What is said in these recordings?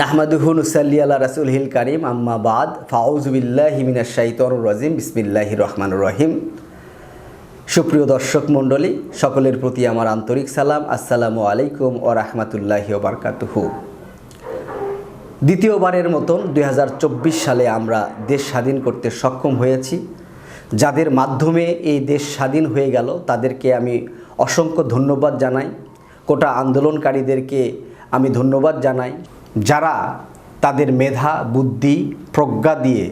নাহমাদুহুন উসাল্লি আল্লাহ রাসুল হিল কারিম, আম্মা বাদ। ফাউজবিল্লাহ হিমিনা শাইতর রাজিম। বিসমিল্লাহ রহমান রহিম। সুপ্রিয় দর্শক মণ্ডলী, সকলের প্রতি আমার আন্তরিক সালাম। আসসালামু আলাইকুম ও রহমতুল্লাহি ওবরকাতুহু দ্বিতীয়বারের মতন দুই হাজার চব্বিশ সালে আমরা দেশ স্বাধীন করতে সক্ষম হয়েছি। যাদের মাধ্যমে এই দেশ স্বাধীন হয়ে গেল, তাদেরকে আমি অসংখ্য ধন্যবাদ জানাই। কোটা আন্দোলনকারীদেরকে আমি ধন্যবাদ জানাই। যারা তাদের মেধা, বুদ্ধি, প্রজ্ঞা দিয়ে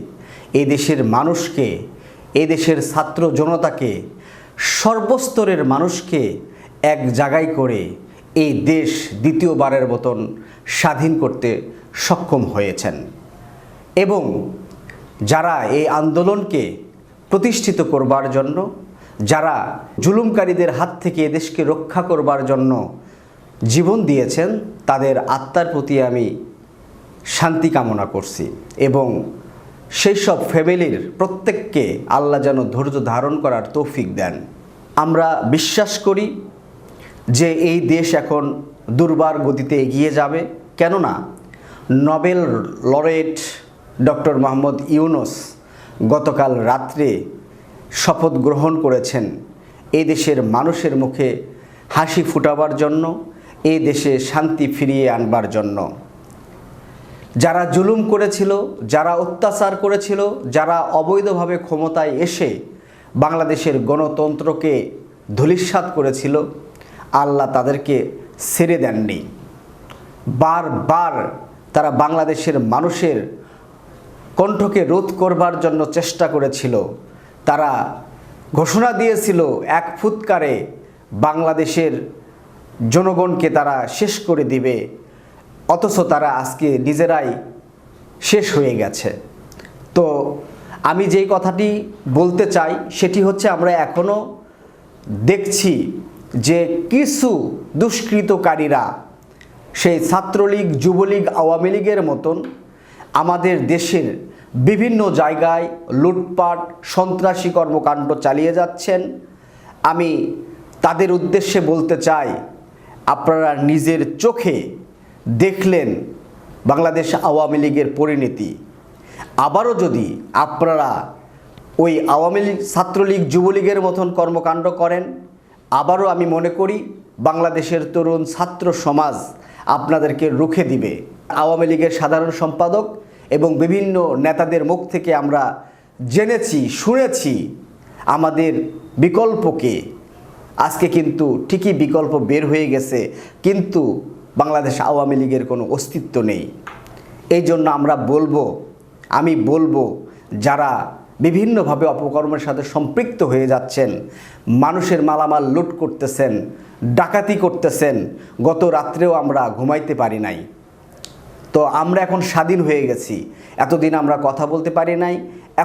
এই দেশের মানুষকে এই দেশের ছাত্র জনতাকে, সর্বস্তরের মানুষকে এক জায়গায় করে এই দেশ দ্বিতীয়বারের মতন স্বাধীন করতে সক্ষম হয়েছেন। এবং যারা এই আন্দোলনকে প্রতিষ্ঠিত করবার জন্য, যারা জুলুমকারীদের হাত থেকে এদেশকে রক্ষা করবার জন্য জীবন দিয়েছেন, তাদের আত্মার প্রতি আমি শান্তি কামনা করছি এবং সেই সব ফ্যামিলির প্রত্যেককে আল্লাহ যেন ধৈর্য ধারণ করার তৌফিক দেন। আমরা বিশ্বাস করি যে এই দেশ এখন দুর্বার গতিতে এগিয়ে যাবে। কেননা Nobel laureate doctor Muhammad Yunus গতকাল রাত্রে শপথ গ্রহণ করেছেন এই দেশের মানুষের মুখে হাসি ফুটাবার জন্য। এই দেশে শান্তি ফিরিয়ে আনবার জন্য। যারা জুলুম করেছিল, যারা অত্যাচার করেছিল, যারা অবৈধভাবে ক্ষমতায় এসে বাংলাদেশের গণতন্ত্রকে ধূলিসাৎ করেছিল, আল্লাহ তাদেরকে ছেড়ে দেননি। বারবার তারা বাংলাদেশের মানুষের কণ্ঠকে রোধ করবার জন্য চেষ্টা করেছিল। তারা ঘোষণা দিয়েছিল, এক ফুৎকারে বাংলাদেশের জনগণকে তারা শেষ করে দিবে, অথচ তারা আজকে নিজেরাই শেষ হয়ে গেছে। তো আমি যেই কথাটি বলতে চাই, সেটি হচ্ছে আমরা এখনও দেখছি যে কিছু দুষ্কৃতকারীরা, সেই ছাত্রলীগ, যুবলীগ, আওয়ামী লীগের মতন আমাদের দেশের বিভিন্ন জায়গায় লুটপাট, সন্ত্রাসী কর্মকাণ্ড চালিয়ে যাচ্ছেন। আমি তাদের উদ্দেশ্যে বলতে চাই আপনারা নিজের চোখে দেখলেন বাংলাদেশ আওয়ামী লীগের পরিণতি। আবারও যদি আপনারা ওই আওয়ামী লীগ, ছাত্রলীগ, যুবলীগের মতন কর্মকাণ্ড করেন, আবারও আমি মনে করি বাংলাদেশের তরুণ ছাত্র সমাজ আপনাদেরকে রুখে দিবে। আওয়ামী লীগের সাধারণ সম্পাদক এবং বিভিন্ন নেতাদের মুখ থেকে আমরা জেনেছি, শুনেছি আমাদের বিকল্পকে আজকে কিন্তু ঠিকই বিকল্প বের হয়ে গেছে, কিন্তু বাংলাদেশ আওয়ামী লীগের কোনো অস্তিত্ব নেই। এই জন্য আমরা বলব, আমি বলব, যারা বিভিন্নভাবে অপকর্মের সাথে সম্পৃক্ত হয়ে যাচ্ছেন, মানুষের মালামাল লুট করতেছেন, ডাকাতি করতেছেন, গত রাত্রেও আমরা ঘুমাইতে পারি নাই। তো আমরা এখন স্বাধীন হয়ে গেছি। এতদিন আমরা কথা বলতে পারি নাই,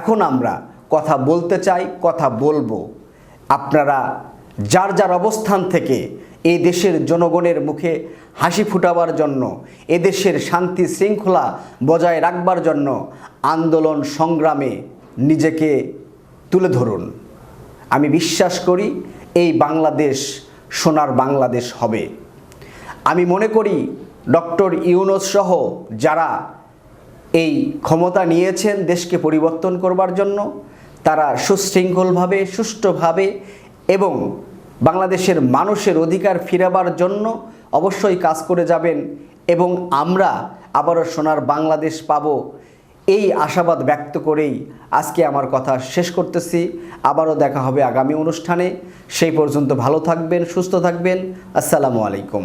এখন আমরা কথা বলতে চাই, কথা বলব। আপনারা যার যার অবস্থান থেকে এই দেশের জনগণের মুখে হাসি ফুটাবার জন্য এদেশের শান্তি শৃঙ্খলা বজায় রাখবার জন্য আন্দোলন সংগ্রামে নিজেকে তুলে ধরুন। আমি বিশ্বাস করি এই বাংলাদেশ সোনার বাংলাদেশ হবে। আমি মনে করি ডক্টর ইউনুস সহ যারা এই ক্ষমতা নিয়েছেন দেশকে পরিবর্তন করবার জন্য, তারা সুশৃঙ্খলভাবে, সুষ্ঠুভাবে এবং বাংলাদেশের মানুষের অধিকার ফিরাবার জন্য অবশ্যই কাজ করে যাবেন এবং আমরা আবারও সোনার বাংলাদেশ পাব। এই আশাবাদ ব্যক্ত করেই আজকে আমার কথা শেষ করতেছি। আবারও দেখা হবে আগামী অনুষ্ঠানে। সেই পর্যন্ত ভালো থাকবেন, সুস্থ থাকবেন। আসসালামু আলাইকুম।